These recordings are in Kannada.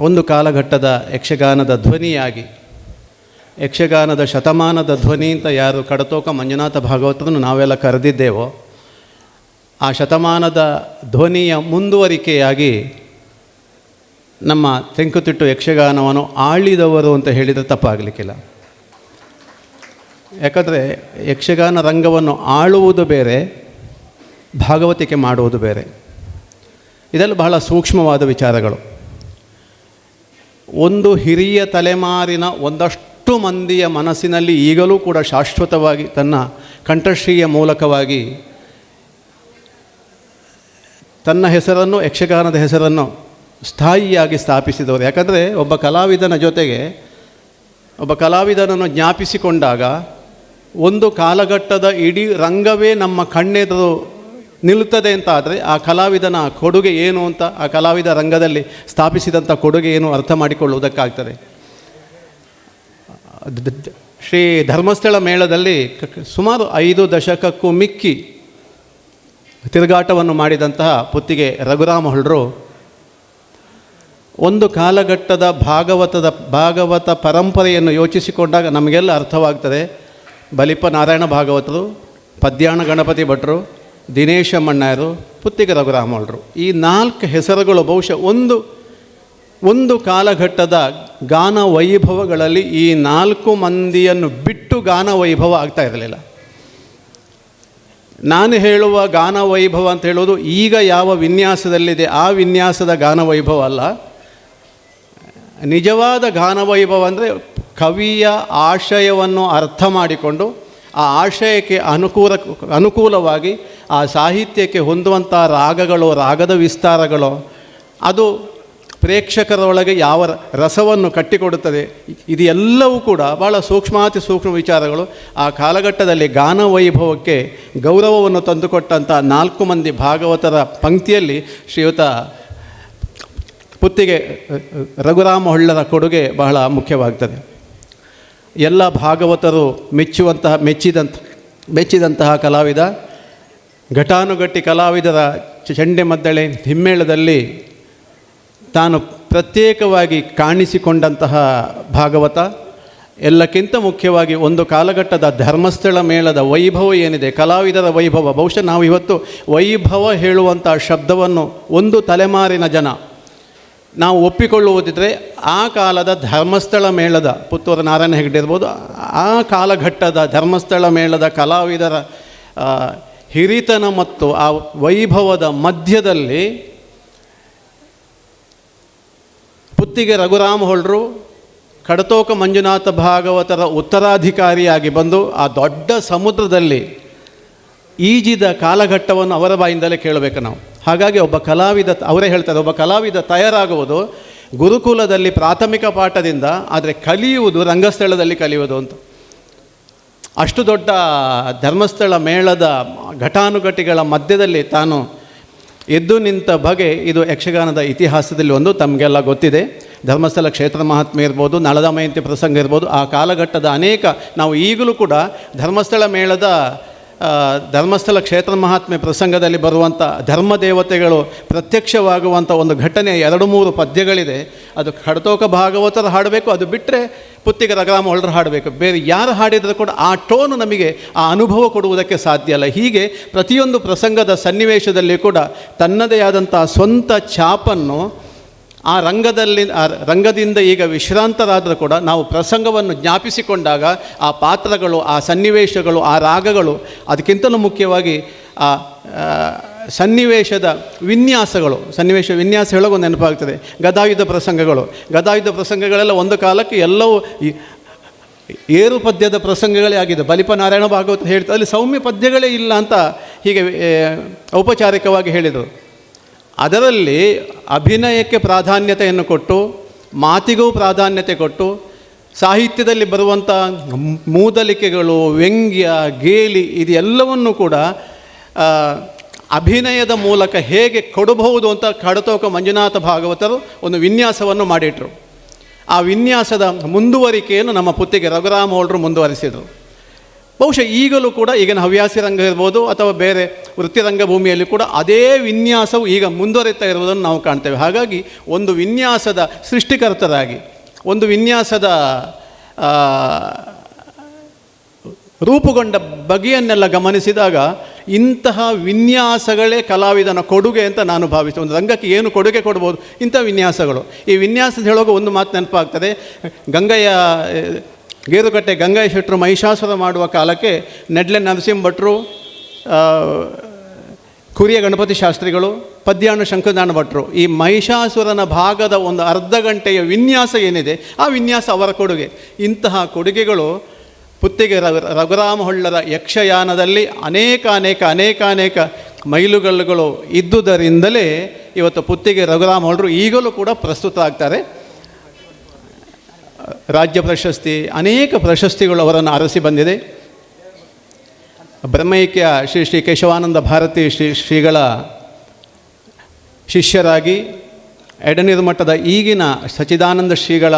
ಒಂದು ಕಾಲಘಟ್ಟದ ಯಕ್ಷಗಾನದ ಧ್ವನಿಯಾಗಿ, ಯಕ್ಷಗಾನದ ಶತಮಾನದ ಧ್ವನಿ ಅಂತ ಯಾರು ಕಡತೋಕ ಮಂಜುನಾಥ ಭಾಗವತರನ್ನು ನಾವೆಲ್ಲ ಕರೆದಿದ್ದೇವೋ, ಆ ಶತಮಾನದ ಧ್ವನಿಯ ಮುಂದುವರಿಕೆಯಾಗಿ ನಮ್ಮ ತೆಂಕುತಿಟ್ಟು ಯಕ್ಷಗಾನವನ್ನು ಆಳಿದವರು ಅಂತ ಹೇಳಿದರೆ ತಪ್ಪಾಗಲಿಕ್ಕಿಲ್ಲ. ಯಾಕಂದರೆ ಯಕ್ಷಗಾನ ರಂಗವನ್ನು ಆಳುವುದು ಬೇರೆ, ಭಾಗವತಿಕೆ ಮಾಡುವುದು ಬೇರೆ. ಇದೆಲ್ಲ ಬಹಳ ಸೂಕ್ಷ್ಮವಾದ ವಿಚಾರಗಳು. ಒಂದು ಹಿರಿಯ ತಲೆಮಾರಿನ ಒಂದಷ್ಟು ಮಂದಿಯ ಮನಸ್ಸಿನಲ್ಲಿ ಈಗಲೂ ಕೂಡ ಶಾಶ್ವತವಾಗಿ ತನ್ನ ಕಂಠಶ್ರೀಯ ಮೂಲಕವಾಗಿ ತನ್ನ ಹೆಸರನ್ನು, ಯಕ್ಷಗಾನದ ಹೆಸರನ್ನು ಸ್ಥಾಯಿಯಾಗಿ ಸ್ಥಾಪಿಸಿದವರು. ಯಾಕಂದರೆ ಒಬ್ಬ ಕಲಾವಿದನ ಜೊತೆಗೆ, ಒಬ್ಬ ಕಲಾವಿದನನ್ನು ಜ್ಞಾಪಿಸಿಕೊಂಡಾಗ ಒಂದು ಕಾಲಘಟ್ಟದ ಇಡೀ ರಂಗವೇ ನಮ್ಮ ಕಣ್ಣೆದುರು ನಿಲ್ಲುತ್ತದೆ ಅಂತ ಆದರೆ ಆ ಕಲಾವಿದನ ಕೊಡುಗೆ ಏನು ಅಂತ ಆ ಕಲಾವಿದ ರಂಗದಲ್ಲಿ ಸ್ಥಾಪಿಸಿದಂಥ ಕೊಡುಗೆ ಏನು ಅರ್ಥ ಮಾಡಿಕೊಳ್ಳುವುದಕ್ಕಾಗ್ತದೆ? ಶ್ರೀ ಧರ್ಮಸ್ಥಳ ಮೇಳದಲ್ಲಿ ಸುಮಾರು ಐದು ದಶಕಕ್ಕೂ ಮಿಕ್ಕಿ ತಿರುಗಾಟವನ್ನು ಮಾಡಿದಂತಹ ಪುತ್ತಿಗೆ ರಘುರಾಮ ಹೊಳ್ರು ಒಂದು ಕಾಲಘಟ್ಟದ ಭಾಗವತದ, ಭಾಗವತ ಪರಂಪರೆಯನ್ನು ಯೋಚಿಸಿಕೊಂಡಾಗ ನಮಗೆಲ್ಲ ಅರ್ಥವಾಗ್ತದೆ. ಬಲಿಪ ನಾರಾಯಣ ಭಾಗವತರು, ಪದ್ಯಾಣ ಗಣಪತಿ ಭಟ್ರು ದಿನೇಶ ಮಣ್ಣಾಯರು ಪುತ್ತಿಗೆ ರಘುರಾಮೋಳ್ರು ಈ ನಾಲ್ಕು ಹೆಸರುಗಳು ಬಹುಶಃ ಒಂದು ಒಂದು ಕಾಲಘಟ್ಟದ ಗಾನ ವೈಭವಗಳಲ್ಲಿ ಈ ನಾಲ್ಕು ಮಂದಿಯನ್ನು ಬಿಟ್ಟು ಗಾನ ವೈಭವ ಆಗ್ತಾ ಇರಲಿಲ್ಲ. ನಾನು ಹೇಳುವ ಗಾನ ವೈಭವ ಅಂತ ಹೇಳೋದು ಈಗ ಯಾವ ವಿನ್ಯಾಸದಲ್ಲಿದೆ, ಆ ವಿನ್ಯಾಸದ ಗಾನ ವೈಭವ ಅಲ್ಲ. ನಿಜವಾದ ಗಾನ ವೈಭವ ಅಂದರೆ ಕವಿಯ ಆಶಯವನ್ನು ಅರ್ಥ ಮಾಡಿಕೊಂಡು ಆ ಆಶಯಕ್ಕೆ ಅನುಕೂಲ, ಅನುಕೂಲವಾಗಿ ಆ ಸಾಹಿತ್ಯಕ್ಕೆ ಹೊಂದುವಂಥ ರಾಗಗಳು, ರಾಗದ ವಿಸ್ತಾರಗಳು, ಅದು ಪ್ರೇಕ್ಷಕರೊಳಗೆ ಯಾವ ರಸವನ್ನು ಕಟ್ಟಿಕೊಡುತ್ತದೆ ಇದು ಎಲ್ಲವೂ ಕೂಡ ಭಾಳ ಸೂಕ್ಷ್ಮಾತಿ ಸೂಕ್ಷ್ಮ ವಿಚಾರಗಳು. ಆ ಕಾಲಘಟ್ಟದಲ್ಲಿ ಗಾನ ವೈಭವಕ್ಕೆ ಗೌರವವನ್ನು ತಂದುಕೊಟ್ಟಂಥ ನಾಲ್ಕು ಮಂದಿ ಭಾಗವತರ ಪಂಕ್ತಿಯಲ್ಲಿ ಶ್ರೀಯುತ ಪುತ್ತಿಗೆ ರಘುರಾಮ ಹೊಳ್ಳರ ಕೊಡುಗೆ ಬಹಳ ಮುಖ್ಯವಾಗ್ತದೆ. ಎಲ್ಲ ಭಾಗವತರು ಮೆಚ್ಚುವಂತಹ, ಮೆಚ್ಚಿದಂಥ, ಮೆಚ್ಚಿದಂತಹ ಕಲಾವಿದ. ಘಟಾನುಘಟ್ಟಿ ಕಲಾವಿದರ ಚಂಡೆ ಮದ್ದಳೆ ಹಿಮ್ಮೇಳದಲ್ಲಿ ತಾನು ಪ್ರತ್ಯೇಕವಾಗಿ ಕಾಣಿಸಿಕೊಂಡಂತಹ ಭಾಗವತ. ಎಲ್ಲಕ್ಕಿಂತ ಮುಖ್ಯವಾಗಿ ಒಂದು ಕಾಲಘಟ್ಟದ ಧರ್ಮಸ್ಥಳ ಮೇಳದ ವೈಭವ ಏನಿದೆ, ಕಲಾವಿದರ ವೈಭವ. ಬಹುಶಃ ನಾವು ಇವತ್ತು ವೈಭವ ಹೇಳುವಂಥ ಶಬ್ದವನ್ನು ಒಂದು ತಲೆಮಾರಿನ ಜನ ನಾವು ಒಪ್ಪಿಕೊಳ್ಳುವುದಿದ್ರೆ ಆ ಕಾಲದ ಧರ್ಮಸ್ಥಳ ಮೇಳದ, ಪುತ್ತೂರು ನಾರಾಯಣ ಹೆಗ್ಡೆ ಇರ್ಬೋದು, ಆ ಕಾಲಘಟ್ಟದ ಧರ್ಮಸ್ಥಳ ಮೇಳದ ಕಲಾವಿದರ ಹಿರಿತನ ಮತ್ತು ಆ ವೈಭವದ ಮಧ್ಯದಲ್ಲಿ ಪುತ್ತಿಗೆ ರಘುರಾಮ ಹೊಳ್ರು ಕಡತೋಕ ಮಂಜುನಾಥ ಭಾಗವತರ ಉತ್ತರಾಧಿಕಾರಿಯಾಗಿ ಬಂದು ಆ ದೊಡ್ಡ ಸಮುದ್ರದಲ್ಲಿ ಈಜಿದ ಕಾಲಘಟ್ಟವನ್ನು ಅವರ ಬಾಯಿಂದಲೇ ಕೇಳಬೇಕು ನಾವು. ಹಾಗಾಗಿ ಒಬ್ಬ ಕಲಾವಿದ ಅವರೇ ಹೇಳ್ತಾರೆ, ಒಬ್ಬ ಕಲಾವಿದ ತಯಾರಾಗುವುದು ಗುರುಕುಲದಲ್ಲಿ ಪ್ರಾಥಮಿಕ ಪಾಠದಿಂದ, ಆದರೆ ಕಲಿಯುವುದು ರಂಗಸ್ಥಳದಲ್ಲಿ ಕಲಿಯುವುದು ಅಂತ. ಅಷ್ಟು ದೊಡ್ಡ ಧರ್ಮಸ್ಥಳ ಮೇಳದ ಘಟಾನುಘಟಿಗಳ ಮಧ್ಯದಲ್ಲಿ ತಾನು ಎದ್ದು ನಿಂತ ಬಗೆ ಇದು ಯಕ್ಷಗಾನದ ಇತಿಹಾಸದಲ್ಲಿ ಒಂದು, ತಮಗೆಲ್ಲ ಗೊತ್ತಿದೆ. ಧರ್ಮಸ್ಥಳ ಕ್ಷೇತ್ರ ಮಹಾತ್ಮೆ ಇರ್ಬೋದು, ನಳದ ಮಯಂತಿ ಪ್ರಸಂಗ ಇರ್ಬೋದು, ಆ ಕಾಲಘಟ್ಟದ ಅನೇಕ, ನಾವು ಈಗಲೂ ಕೂಡ ಧರ್ಮಸ್ಥಳ ಮೇಳದ ಧರ್ಮಸ್ಥಳ ಕ್ಷೇತ್ರ ಮಹಾತ್ಮೆ ಪ್ರಸಂಗದಲ್ಲಿ ಬರುವಂಥ ಧರ್ಮ ದೇವತೆಗಳು ಪ್ರತ್ಯಕ್ಷವಾಗುವಂಥ ಒಂದು ಘಟನೆ ಎರಡು ಮೂರು ಪದ್ಯಗಳಿದೆ. ಅದು ಕಡತೋಕ ಭಾಗವತರ ಹಾಡಬೇಕು, ಅದು ಬಿಟ್ಟರೆ ಪುತ್ತಿಗೆ ರಘರಾಮ ಹೊಳ್ರು ಹಾಡಬೇಕು. ಬೇರೆ ಯಾರು ಹಾಡಿದರೂ ಕೂಡ ಆ ಟೋನು ನಮಗೆ ಆ ಅನುಭವ ಕೊಡುವುದಕ್ಕೆ ಸಾಧ್ಯ ಅಲ್ಲ. ಹೀಗೆ ಪ್ರತಿಯೊಂದು ಪ್ರಸಂಗದ ಸನ್ನಿವೇಶದಲ್ಲಿ ಕೂಡ ತನ್ನದೇ ಆದಂಥ ಸ್ವಂತ ಛಾಪನ್ನು ಆ ರಂಗದಲ್ಲಿ, ಆ ರಂಗದಿಂದ ಈಗ ವಿಶ್ರಾಂತರಾದರೂ ಕೂಡ ನಾವು ಪ್ರಸಂಗವನ್ನು ಜ್ಞಾಪಿಸಿಕೊಂಡಾಗ ಆ ಪಾತ್ರಗಳು, ಆ ಸನ್ನಿವೇಶಗಳು, ಆ ರಾಗಗಳು, ಅದಕ್ಕಿಂತಲೂ ಮುಖ್ಯವಾಗಿ ಆ ಸನ್ನಿವೇಶದ ವಿನ್ಯಾಸಗಳು, ಸನ್ನಿವೇಶ ವಿನ್ಯಾಸ ಹೇಳೋದು ನೆನಪಾಗ್ತದೆ. ಗದಾಯುಧ ಪ್ರಸಂಗಗಳು. ಗದಾಯುಧ ಪ್ರಸಂಗಗಳೆಲ್ಲ ಒಂದು ಕಾಲಕ್ಕೆ ಎಲ್ಲವೂ ಏರು ಪದ್ಯದ ಪ್ರಸಂಗಗಳೇ ಆಗಿದೆ ಬಲಿಪ ನಾರಾಯಣ ಭಾಗವತ ಹೇಳ್ತಾರೆ ಅಲ್ಲಿ ಸೌಮ್ಯ ಪದ್ಯಗಳೇ ಇಲ್ಲ ಅಂತ ಹೀಗೆ ಔಪಚಾರಿಕವಾಗಿ ಹೇಳಿದರು. ಅದರಲ್ಲಿ ಅಭಿನಯಕ್ಕೆ ಪ್ರಾಧಾನ್ಯತೆಯನ್ನು ಕೊಟ್ಟು, ಮಾತಿಗೂ ಪ್ರಾಧಾನ್ಯತೆ ಕೊಟ್ಟು, ಸಾಹಿತ್ಯದಲ್ಲಿ ಬರುವಂಥ ಮೂದಲಿಕೆಗಳು, ವ್ಯಂಗ್ಯ, ಗೇಲಿ ಇದೆಲ್ಲವನ್ನು ಕೂಡ ಅಭಿನಯದ ಮೂಲಕ ಹೇಗೆ ಕೊಡಬಹುದು ಅಂತ ಕಡತೋಕ ಮಂಜುನಾಥ ಭಾಗವತರು ಒಂದು ವಿನ್ಯಾಸವನ್ನು ಮಾಡಿಟ್ರು. ಆ ವಿನ್ಯಾಸದ ಮುಂದುವರಿಕೆಯನ್ನು ನಮ್ಮ ಪುತ್ತಿಗೆ ರಘುರಾಮ ಹೋಳ್ರು ಮುಂದುವರಿಸಿದರು. ಬಹುಶಃ ಈಗಲೂ ಕೂಡ ಈಗಿನ ಹವ್ಯಾಸಿ ರಂಗ ಇರ್ಬೋದು ಅಥವಾ ಬೇರೆ ವೃತ್ತಿ ರಂಗಭೂಮಿಯಲ್ಲಿ ಕೂಡ ಅದೇ ವಿನ್ಯಾಸವು ಈಗ ಮುಂದುವರಿತಾ ಇರುವುದನ್ನು ನಾವು ಕಾಣ್ತೇವೆ. ಹಾಗಾಗಿ ಒಂದು ವಿನ್ಯಾಸದ ಸೃಷ್ಟಿಕರ್ತರಾಗಿ, ಒಂದು ವಿನ್ಯಾಸದ ರೂಪುಗೊಂಡ ಬಗೆಯನ್ನೆಲ್ಲ ಗಮನಿಸಿದಾಗ ಇಂತಹ ವಿನ್ಯಾಸಗಳೇ ಕಲಾವಿದನ ಕೊಡುಗೆ ಅಂತ ನಾನು ಭಾವಿಸ್ತೇನೆ ಒಂದು ರಂಗಕ್ಕೆ ಏನು ಕೊಡುಗೆ ಕೊಡ್ಬೋದು ಇಂಥ ವಿನ್ಯಾಸಗಳು. ಈ ವಿನ್ಯಾಸದ ಹೇಳುವಾಗ ಒಂದು ಮಾತು ನೆನಪಾಗ್ತದೆ. ಗಂಗಯ್ಯ ಗೇರುಕಟ್ಟೆ ಗಂಗಾ ಶೆಟ್ಟರು ಮಹಿಷಾಸುರ ಮಾಡುವ ಕಾಲಕ್ಕೆ ನೆಡ್ಲೆ ನರಸಿಂಹ ಭಟ್ರು ಕುರಿಯ ಗಣಪತಿ ಶಾಸ್ತ್ರಿಗಳು, ಪದ್ಯಾನು ಶಂಕರನಾರಾಯಣ ಭಟ್ರು, ಈ ಮಹಿಷಾಸುರನ ಭಾಗದ ಒಂದು ಅರ್ಧ ಗಂಟೆಯ ವಿನ್ಯಾಸ ಏನಿದೆ, ಆ ವಿನ್ಯಾಸ ಅವರ ಕೊಡುಗೆ. ಇಂತಹ ಕೊಡುಗೆಗಳು ಪುತ್ತಿಗೆ ರಘು ರಘುರಾಮ ಹೊಳ್ಳರ ಯಕ್ಷಯಾನದಲ್ಲಿ ಅನೇಕ ಅನೇಕ ಅನೇಕ ಅನೇಕ ಮೈಲುಗಲ್ಲುಗಳು ಇದ್ದುದರಿಂದಲೇ ಇವತ್ತು ಪುತ್ತಿಗೆ ರಘುರಾಮ ಹೊಳ್ಳರು ಈಗಲೂ ಕೂಡ ಪ್ರಸ್ತುತ ಆಗ್ತಾರೆ. ರಾಜ್ಯ ಪ್ರಶಸ್ತಿ, ಅನೇಕ ಪ್ರಶಸ್ತಿಗಳು ಅವರನ್ನು ಅರಸಿ ಬಂದಿದೆ. ಬ್ರಹ್ಮೈಕ್ಯ ಶ್ರೀ ಶ್ರೀ ಕೇಶವಾನಂದ ಭಾರತಿ ಶ್ರೀ ಶ್ರೀಗಳ ಶಿಷ್ಯರಾಗಿ, ಎಡನೀರು ಮಠದ ಈಗಿನ ಸಚಿದಾನಂದ ಶ್ರೀಗಳ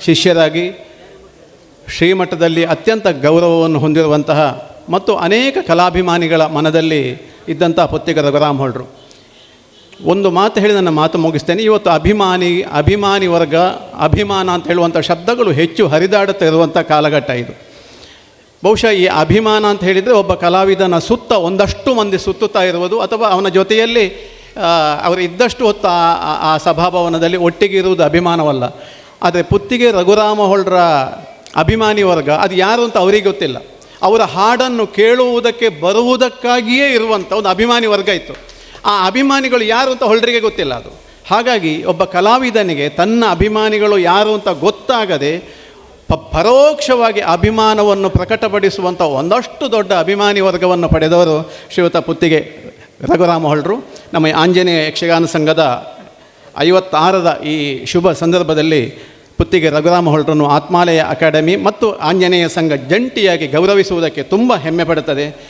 ಶಿಷ್ಯರಾಗಿ, ಶ್ರೀಮಠದಲ್ಲಿ ಅತ್ಯಂತ ಗೌರವವನ್ನು ಹೊಂದಿರುವಂತಹ ಮತ್ತು ಅನೇಕ ಕಲಾಭಿಮಾನಿಗಳ ಮನದಲ್ಲಿ ಇದ್ದಂಥ ಪುತ್ತಿಗ ರಘುರಾಮ್ ಹೊಳ್ರು ಒಂದು ಮಾತು ಹೇಳಿ ನನ್ನ ಮಾತು ಮುಗಿಸ್ತೇನೆ. ಇವತ್ತು ಅಭಿಮಾನಿ ಅಭಿಮಾನಿ ವರ್ಗ, ಅಭಿಮಾನ ಅಂತ ಹೇಳುವಂಥ ಶಬ್ದಗಳು ಹೆಚ್ಚು ಹರಿದಾಡುತ್ತಾ ಇರುವಂಥ ಕಾಲಘಟ್ಟ ಇದು. ಬಹುಶಃ ಈ ಅಭಿಮಾನ ಅಂತ ಹೇಳಿದರೆ ಒಬ್ಬ ಕಲಾವಿದನ ಸುತ್ತ ಒಂದಷ್ಟು ಮಂದಿ ಸುತ್ತುತ್ತಾ ಇರುವುದು ಅಥವಾ ಅವನ ಜೊತೆಯಲ್ಲಿ ಅವರು ಇದ್ದಷ್ಟು ಹೊತ್ತು ಆ ಸಭಾಭವನದಲ್ಲಿ ಒಟ್ಟಿಗೆ ಇರುವುದು ಅಭಿಮಾನವಲ್ಲ. ಆದರೆ ಪುತ್ತಿಗೆ ರಘುರಾಮ ಹೊಳ್ರ ಅಭಿಮಾನಿ ವರ್ಗ, ಅದು ಯಾರು ಅಂತ ಅವರಿಗೆ ಗೊತ್ತಿಲ್ಲ. ಅವರ ಹಾಡನ್ನು ಕೇಳುವುದಕ್ಕೆ ಬರುವುದಕ್ಕಾಗಿಯೇ ಇರುವಂಥ ಒಂದು ಅಭಿಮಾನಿ ವರ್ಗ ಇತ್ತು. ಆ ಅಭಿಮಾನಿಗಳು ಯಾರು ಅಂತ ಹೊಳ್ರಿಗೆ ಗೊತ್ತಿಲ್ಲ ಅದು. ಹಾಗಾಗಿ ಒಬ್ಬ ಕಲಾವಿದನಿಗೆ ತನ್ನ ಅಭಿಮಾನಿಗಳು ಯಾರು ಅಂತ ಗೊತ್ತಾಗದೆ ಪ ಪರೋಕ್ಷವಾಗಿ ಅಭಿಮಾನವನ್ನು ಪ್ರಕಟಪಡಿಸುವಂಥ ಒಂದಷ್ಟು ದೊಡ್ಡ ಅಭಿಮಾನಿ ವರ್ಗವನ್ನು ಪಡೆದವರು ಶ್ರೀಯುತ ಪುತ್ತಿಗೆ ರಘುರಾಮ ಹೊಳ್ರು. ನಮ್ಮ ಆಂಜನೇಯ ಯಕ್ಷಗಾನ ಸಂಘದ ಐವತ್ತಾರರ ಈ ಶುಭ ಸಂದರ್ಭದಲ್ಲಿ ಪುತ್ತಿಗೆ ರಘುರಾಮ ಹೊಳ್ರನ್ನು ಆತ್ಮಾಲಯ ಅಕಾಡೆಮಿ ಮತ್ತು ಆಂಜನೇಯ ಸಂಘ ಜಂಟಿಯಾಗಿ ಗೌರವಿಸುವುದಕ್ಕೆ ತುಂಬ ಹೆಮ್ಮೆ ಪಡುತ್ತದೆ.